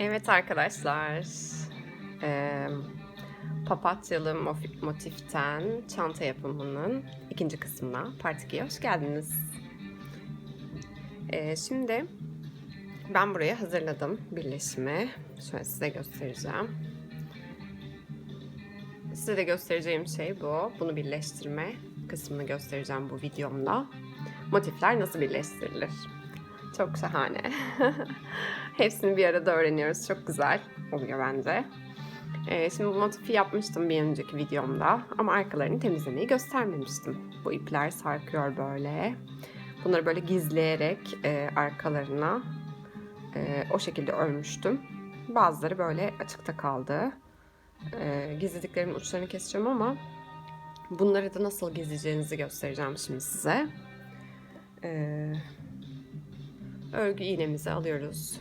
Evet arkadaşlar, eee, papatyalı motiften çanta yapımının ikinci kısmına Part 2'ye hoş geldiniz. Eee, şimdi ben buraya hazırladım birleşimi. Şöyle size göstereceğim. Size de göstereceğim şey bu. Bunu birleştirme kısmını göstereceğim bu videomda. Motifler nasıl birleştirilir? Çok şahane. Hepsini bir arada öğreniyoruz. Çok güzel oluyor bence. Ee, şimdi bu motifi yapmıştım bir önceki videomda ama arkalarını temizlemeyi göstermemiştim. Bu ipler sarkıyor böyle. Bunları böyle gizleyerek e, arkalarına e, o şekilde örmüştüm. Bazıları böyle açıkta kaldı. E, gizlediklerimin uçlarını keseceğim ama bunları da nasıl gizleyeceğinizi göstereceğim şimdi size. Eee örgü iğnemizi alıyoruz.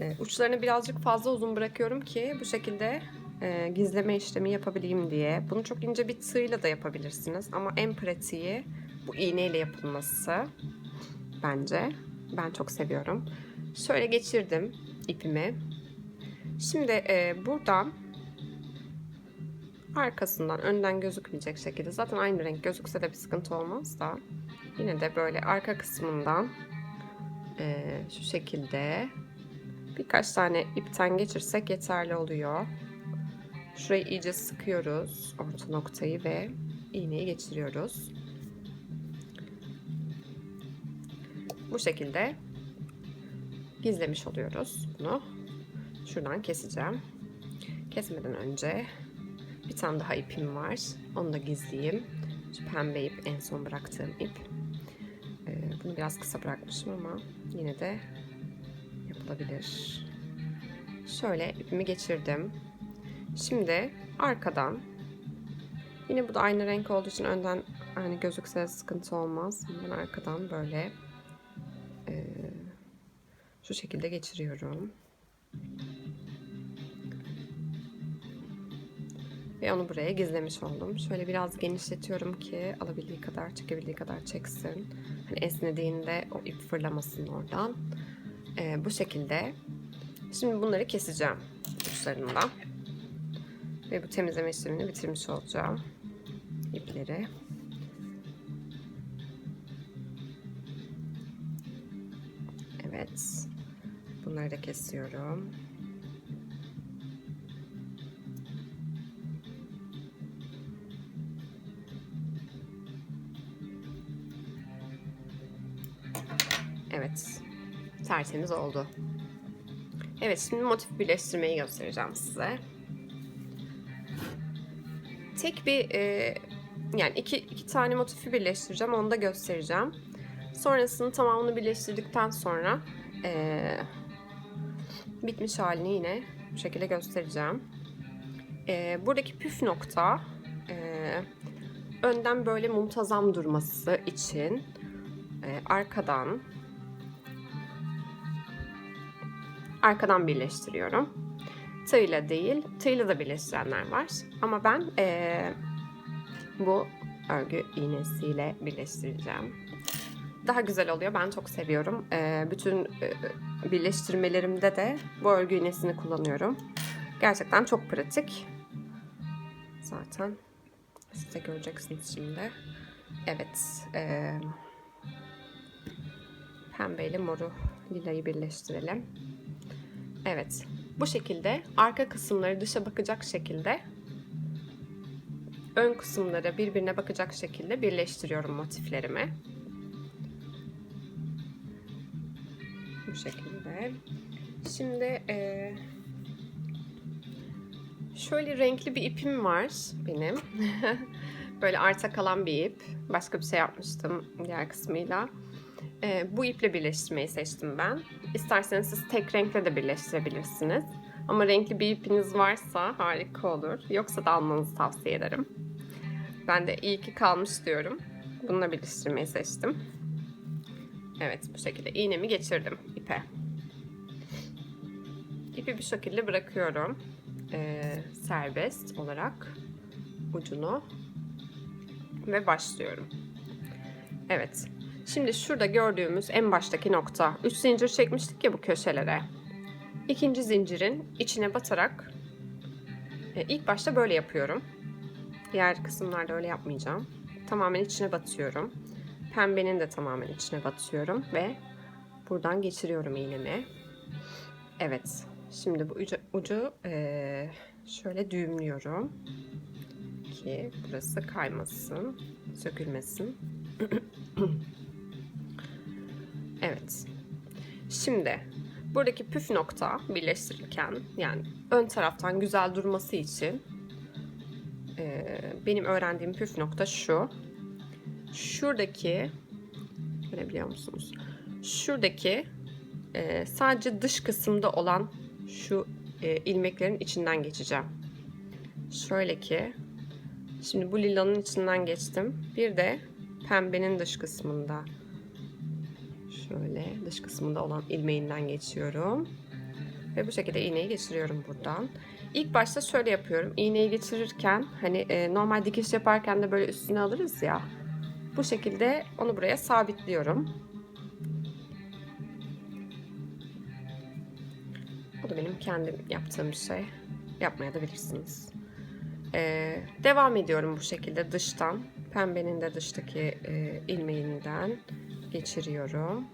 Ee, uçlarını birazcık fazla uzun bırakıyorum ki bu şekilde e, gizleme işlemi yapabileyim diye. Bunu çok ince bir tığla da yapabilirsiniz ama en pratiği bu iğneyle yapılması bence. Ben çok seviyorum. Şöyle geçirdim ipimi. Şimdi e, buradan arkasından önden gözükmeyecek şekilde zaten aynı renk gözükse de bir sıkıntı olmaz da yine de böyle arka kısmından e, şu şekilde birkaç tane ipten geçirsek yeterli oluyor. Şurayı iyice sıkıyoruz orta noktayı ve iğneyi geçiriyoruz. Bu şekilde gizlemiş oluyoruz bunu. Şuradan keseceğim. Kesmeden önce bir tane daha ipim var. Onu da gizleyeyim. Şu pembe ip en son bıraktığım ip. Bunu biraz kısa bırakmışım ama yine de yapılabilir. Şöyle ipimi geçirdim. Şimdi arkadan yine bu da aynı renk olduğu için önden hani gözükse sıkıntı olmaz. Ben arkadan böyle e, şu şekilde geçiriyorum. Ve onu buraya gizlemiş oldum. Şöyle biraz genişletiyorum ki alabildiği kadar, çekebildiği kadar çeksin. Hani esnediğinde o ip fırlamasın oradan. Ee, bu şekilde. Şimdi bunları keseceğim uçlarından. Ve bu temizleme işlemini bitirmiş olacağım. ipleri. Evet. Bunları da kesiyorum. Evet. Tertemiz oldu. Evet şimdi motif birleştirmeyi göstereceğim size. Tek bir e, yani iki, iki tane motifi birleştireceğim. Onu da göstereceğim. Sonrasını tamamını birleştirdikten sonra e, bitmiş halini yine bu şekilde göstereceğim. E, buradaki püf nokta e, önden böyle muntazam durması için e, arkadan arkadan birleştiriyorum. Tığla değil, tığla da birleştirenler var. Ama ben ee, bu örgü iğnesiyle birleştireceğim. Daha güzel oluyor. Ben çok seviyorum. E, bütün e, birleştirmelerimde de bu örgü iğnesini kullanıyorum. Gerçekten çok pratik. Zaten siz de göreceksiniz şimdi. Evet. E, pembeyle moru lilayı birleştirelim. Evet. Bu şekilde arka kısımları dışa bakacak şekilde ön kısımları birbirine bakacak şekilde birleştiriyorum motiflerimi. Bu şekilde. Şimdi e, şöyle renkli bir ipim var benim. Böyle arta kalan bir ip. Başka bir şey yapmıştım diğer kısmıyla. E, bu iple birleştirmeyi seçtim ben. İsterseniz siz tek renkle de birleştirebilirsiniz. Ama renkli bir ipiniz varsa harika olur. Yoksa da almanızı tavsiye ederim. Ben de iyi ki kalmış diyorum. Bununla birleştirmeyi seçtim. Evet bu şekilde iğnemi geçirdim ipe. İpi bir şekilde bırakıyorum. Ee, serbest olarak ucunu ve başlıyorum. Evet. Şimdi şurada gördüğümüz en baştaki nokta. 3 zincir çekmiştik ya bu köşelere. ikinci zincirin içine batarak e, ilk başta böyle yapıyorum. Diğer kısımlarda öyle yapmayacağım. Tamamen içine batıyorum. Pembenin de tamamen içine batıyorum ve buradan geçiriyorum iğnemi. Evet. Şimdi bu ucu, ucu e, şöyle düğümlüyorum ki burası kaymasın, sökülmesin. evet. Şimdi buradaki püf nokta birleştirirken yani ön taraftan güzel durması için e, benim öğrendiğim püf nokta şu. Şuradaki görebiliyor musunuz? Şuradaki e, sadece dış kısımda olan şu e, ilmeklerin içinden geçeceğim. Şöyle ki şimdi bu lilanın içinden geçtim. Bir de pembenin dış kısmında şöyle dış kısmında olan ilmeğinden geçiyorum. Ve bu şekilde iğneyi geçiriyorum buradan. İlk başta şöyle yapıyorum. İğneyi geçirirken hani e, normal dikiş yaparken de böyle üstüne alırız ya. Bu şekilde onu buraya sabitliyorum. O da benim kendim yaptığım bir şey. Yapmaya da bilirsiniz. Ee, devam ediyorum bu şekilde dıştan. Pembenin de dıştaki e, ilmeğinden geçiriyorum.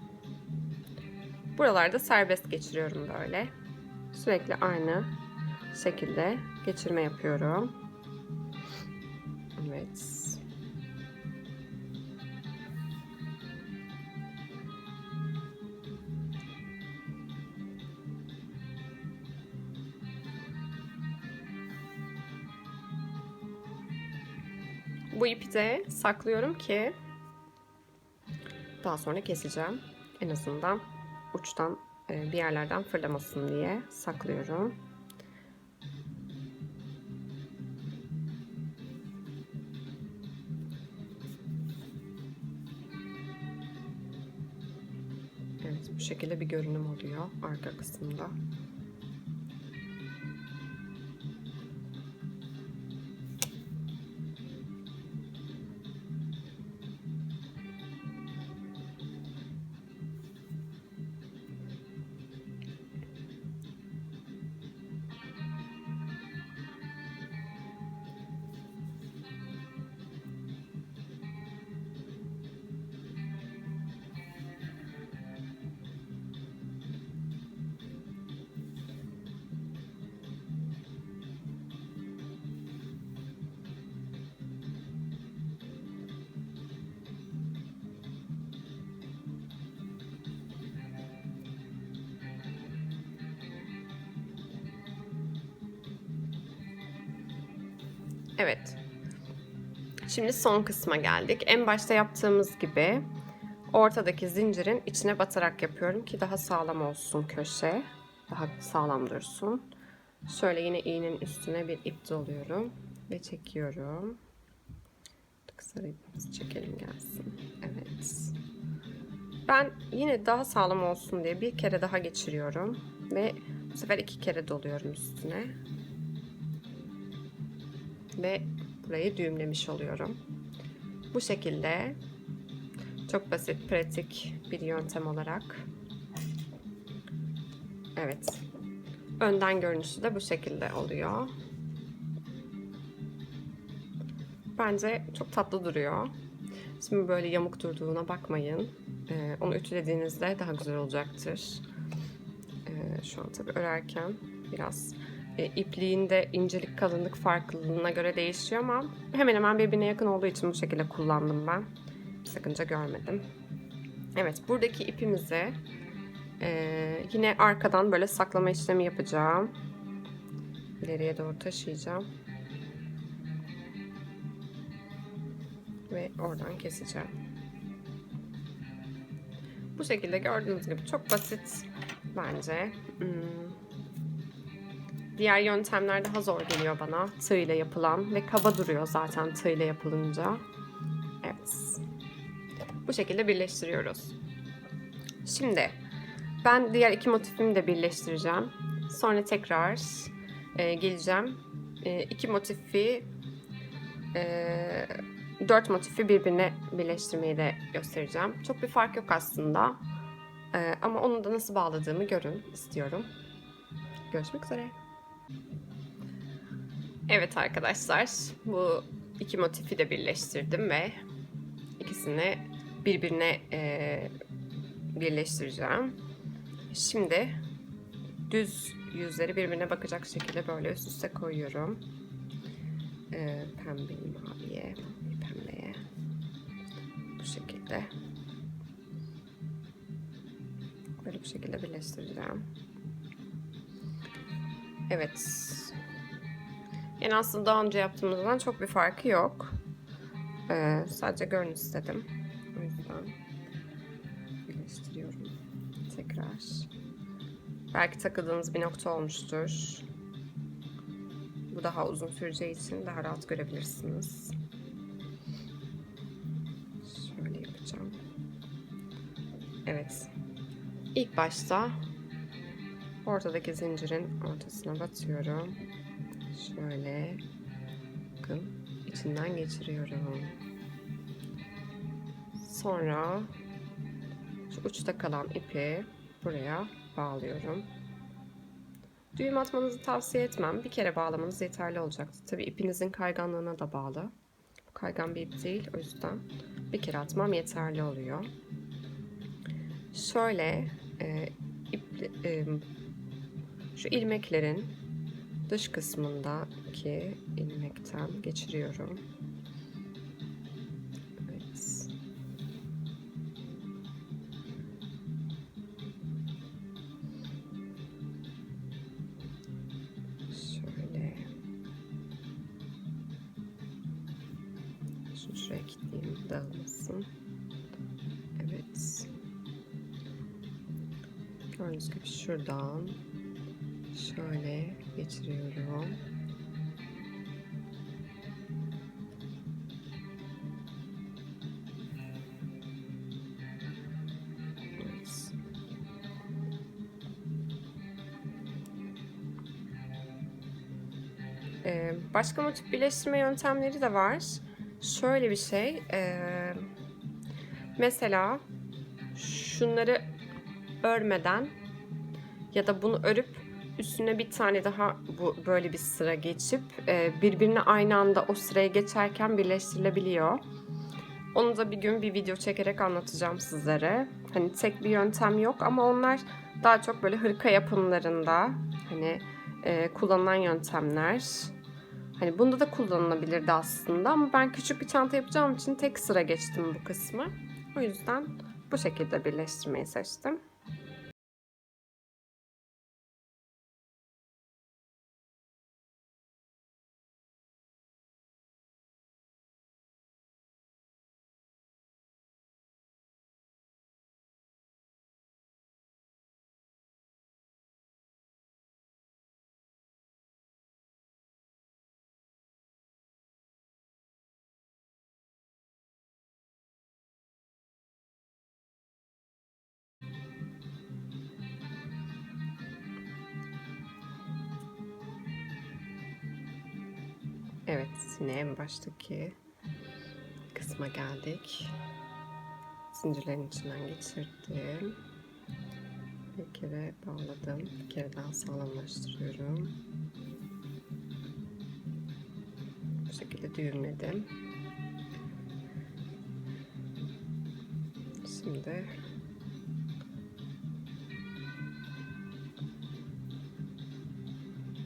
Buralarda serbest geçiriyorum böyle. Sürekli aynı şekilde geçirme yapıyorum. Evet. Bu ipi de saklıyorum ki daha sonra keseceğim. En azından uçtan e, bir yerlerden fırlamasın diye saklıyorum. Evet bu şekilde bir görünüm oluyor arka kısımda. Evet. Şimdi son kısma geldik. En başta yaptığımız gibi ortadaki zincirin içine batarak yapıyorum ki daha sağlam olsun köşe. Daha sağlam dursun. Şöyle yine iğnenin üstüne bir ip doluyorum ve çekiyorum. Kısa ipimizi çekelim gelsin. Evet. Ben yine daha sağlam olsun diye bir kere daha geçiriyorum ve bu sefer iki kere doluyorum üstüne ve burayı düğümlemiş oluyorum. Bu şekilde çok basit, pratik bir yöntem olarak. Evet. Önden görünüşü de bu şekilde oluyor. Bence çok tatlı duruyor. Şimdi böyle yamuk durduğuna bakmayın. Ee, onu ütülediğinizde daha güzel olacaktır. Ee, şu an tabii örerken biraz e, ipliğinde incelik kalınlık farklılığına göre değişiyor ama hemen hemen birbirine yakın olduğu için bu şekilde kullandım ben. Bir sakınca görmedim. Evet buradaki ipimizi e, yine arkadan böyle saklama işlemi yapacağım. İleriye doğru taşıyacağım. Ve oradan keseceğim. Bu şekilde gördüğünüz gibi çok basit bence. Hmm. Diğer yöntemler daha zor geliyor bana. Tığ ile yapılan ve kaba duruyor zaten tığ ile yapılınca. Evet. Bu şekilde birleştiriyoruz. Şimdi ben diğer iki motifimi de birleştireceğim. Sonra tekrar e, geleceğim. E, iki motifi e, dört motifi birbirine birleştirmeyi de göstereceğim. Çok bir fark yok aslında. E, ama onu da nasıl bağladığımı görün istiyorum. Görüşmek üzere. Evet arkadaşlar, bu iki motifi de birleştirdim ve ikisini birbirine e, birleştireceğim. Şimdi düz yüzleri birbirine bakacak şekilde böyle üst üste koyuyorum. E, pembeyi maviye, pembeye. Bu şekilde. Böyle bir şekilde birleştireceğim. Evet. Yani aslında daha önce yaptığımızdan çok bir farkı yok. Ee, sadece görün istedim. O yüzden birleştiriyorum. Tekrar. Belki takıldığınız bir nokta olmuştur. Bu daha uzun süreceği için daha rahat görebilirsiniz. Şöyle yapacağım. Evet. İlk başta ortadaki zincirin ortasına batıyorum. Şöyle bakın içinden geçiriyorum. Sonra şu uçta kalan ipi buraya bağlıyorum. Düğüm atmanızı tavsiye etmem. Bir kere bağlamanız yeterli olacaktır. Tabii ipinizin kayganlığına da bağlı. Bu kaygan bir ip değil. O yüzden bir kere atmam yeterli oluyor. Şöyle e, ip, e, şu ilmeklerin dış kısmındaki ilmekten geçiriyorum. Evet. Şöyle. Şunu şuraya kilitleyeyim dağılmasın. Evet. Gördüğünüz gibi şuradan şöyle geçiriyorum. Ee, başka motif birleştirme yöntemleri de var. Şöyle bir şey. ee, mesela şunları örmeden ya da bunu örüp üstüne bir tane daha bu böyle bir sıra geçip e, birbirine aynı anda o sıraya geçerken birleştirilebiliyor. Onu da bir gün bir video çekerek anlatacağım sizlere. Hani tek bir yöntem yok ama onlar daha çok böyle hırka yapımlarında hani e, kullanılan yöntemler. Hani bunda da kullanılabilirdi aslında ama ben küçük bir çanta yapacağım için tek sıra geçtim bu kısmı. O yüzden bu şekilde birleştirmeyi seçtim. Evet, yine en baştaki kısma geldik. Zincirlerin içinden geçirdim. Bir kere bağladım. Bir kere daha sağlamlaştırıyorum. Bu şekilde düğümledim. Şimdi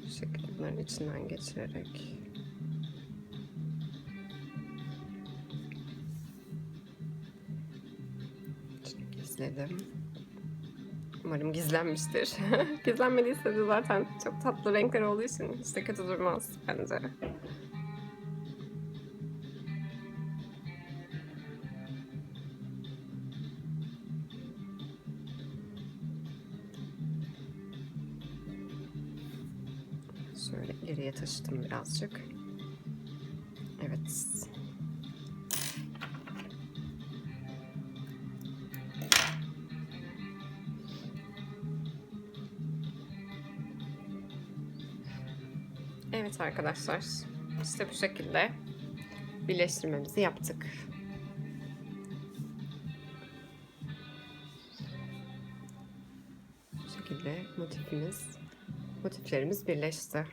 bu şekilde içinden geçirerek gizledim. Umarım gizlenmiştir. Gizlenmediyse de zaten çok tatlı renkler olduğu için hiç de kötü durmaz bence. Şöyle ileriye taşıdım birazcık. Arkadaşlar. İşte bu şekilde birleştirmemizi yaptık. Bu şekilde motifimiz motiflerimiz birleşti.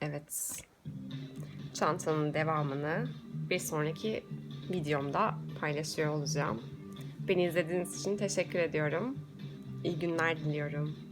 Evet. Çantanın devamını bir sonraki videomda paylaşıyor olacağım. Beni izlediğiniz için teşekkür ediyorum. İyi günler diliyorum.